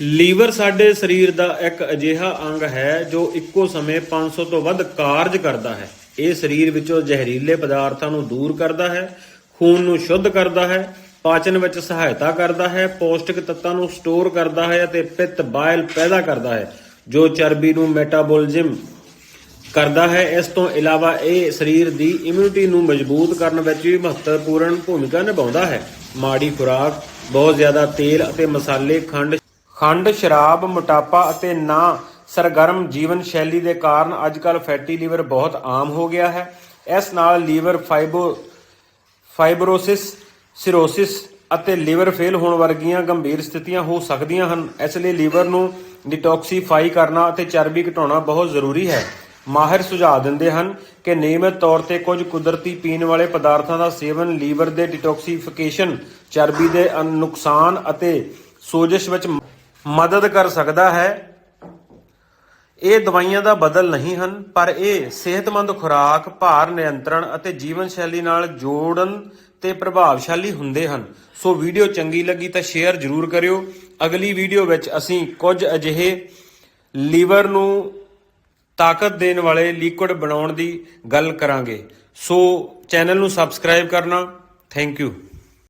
Liver ਸਾਡੇ ਸਰੀਰ ਦਾ ਇੱਕ ਅਜਿਹਾ ਅੰਗ ਹੈ ਜੋ ਇੱਕੋ ਸਮੇਂ 500 ਤੋਂ ਵੱਧ ਕਾਰਜ ਕਰਦਾ ਹੈ। ਇਹ ਸਰੀਰ ਵਿੱਚੋਂ ਜ਼ਹਿਰੀਲੇ ਪਦਾਰਥਾਂ ਨੂੰ ਦੂਰ ਕਰਦਾ ਹੈ, ਖੂਨ ਨੂੰ ਸ਼ੁੱਧ ਕਰਦਾ ਹੈ, ਪਾਚਨ ਵਿੱਚ ਸਹਾਇਤਾ ਕਰਦਾ ਹੈ, ਪੌਸ਼ਟਿਕ ਤੱਤਾਂ ਨੂੰ ਸਟੋਰ ਕਰਦਾ ਹੈ ਅਤੇ ਪਿੱਤ ਬਾਇਲ ਪੈਦਾ ਕਰਦਾ ਹੈ, ਜੋ ਚਰਬੀ ਨੂੰ ਮੈਟਾਬੋਲਿਜ਼ਮ ਕਰਦਾ ਹੈ। ਇਸ ਤੋਂ ਇਲਾਵਾ ਇਹ ਸਰੀਰ ਦੀ ਇਮਿਊਨਿਟੀ ਨੂੰ ਮਜ਼ਬੂਤ ਕਰਨ ਵਿੱਚ ਵੀ ਮਹੱਤਵਪੂਰਨ ਭੂਮਿਕਾ ਨਿਭਾਉਂਦਾ ਹੈ। ਮਾੜੀ ਖੁਰਾਕ, ਬਹੁਤ ਜ਼ਿਆਦਾ ਤੇਲ ਅਤੇ ਮਸਾਲੇ ਖੰਡ ਖੰਡ, ਸ਼ਰਾਬ, ਮੋਟਾਪਾ ਅਤੇ ਨਾ ਸਰਗਰਮ ਜੀਵਨ ਸ਼ੈਲੀ ਦੇ ਕਾਰਨ ਅੱਜਕੱਲ ਫੈਟੀ ਲੀਵਰ ਬਹੁਤ ਆਮ ਹੋ ਗਿਆ ਹੈ। ਇਸ ਨਾਲ ਲੀਵਰ ਫਾਈਬੋ ਫਾਈਬਰੋਸਿਸ, ਸਿਰੋਸਿਸ ਅਤੇ ਲੀਵਰ ਫੇਲ ਹੋਣ ਵਰਗੀਆਂ ਗੰਭੀਰ ਸਥਿਤੀਆਂ ਹੋ ਸਕਦੀਆਂ ਹਨ। ਇਸ ਲਈ ਲੀਵਰ ਨੂੰ ਡਿਟੌਕਸੀਫਾਈ ਕਰਨਾ ਅਤੇ ਚਰਬੀ ਘਟਾਉਣਾ ਬਹੁਤ ਜ਼ਰੂਰੀ ਹੈ। ਮਾਹਿਰ ਸੁਝਾਅ ਦਿੰਦੇ ਹਨ ਕਿ ਨਿਯਮਿਤ ਤੌਰ ਤੇ ਕੁਝ ਕੁਦਰਤੀ ਪੀਣ ਵਾਲੇ ਪਦਾਰਥਾਂ ਦਾ ਸੇਵਨ ਲੀਵਰ ਦੇ ਡਿਟੌਕਸੀਫਿਕੇਸ਼ਨ, ਚਰਬੀ ਦੇ ਨੁਕਸਾਨ ਅਤੇ ਸੋਜਸ਼ ਵਿੱਚ ਮਦਦ ਕਰ ਸਕਦਾ ਹੈ। ਇਹ ਦਵਾਈਆਂ ਦਾ ਬਦਲ ਨਹੀਂ ਹਨ, ਪਰ ਇਹ ਸਿਹਤਮੰਦ ਖੁਰਾਕ, ਭਾਰ ਨਿਯੰਤਰਣ ਅਤੇ ਜੀਵਨ ਸ਼ੈਲੀ ਨਾਲ ਜੋੜਨ ਤੇ ਪ੍ਰਭਾਵਸ਼ਾਲੀ ਹੁੰਦੇ ਹਨ। ਸੋ ਵੀਡੀਓ ਚੰਗੀ ਲੱਗੀ ਤਾਂ ਸ਼ੇਅਰ ਜ਼ਰੂਰ ਕਰਿਓ। ਅਗਲੀ ਵੀਡੀਓ ਵਿੱਚ ਅਸੀਂ ਕੁਝ ਅਜਿਹੇ ਲੀਵਰ ਨੂੰ ਤਾਕਤ ਦੇਣ ਵਾਲੇ ਲਿਕੁਇਡ ਬਣਾਉਣ ਦੀ ਗੱਲ ਕਰਾਂਗੇ। ਸੋ ਚੈਨਲ ਨੂੰ ਸਬਸਕ੍ਰਾਈਬ ਕਰਨਾ। Thank you.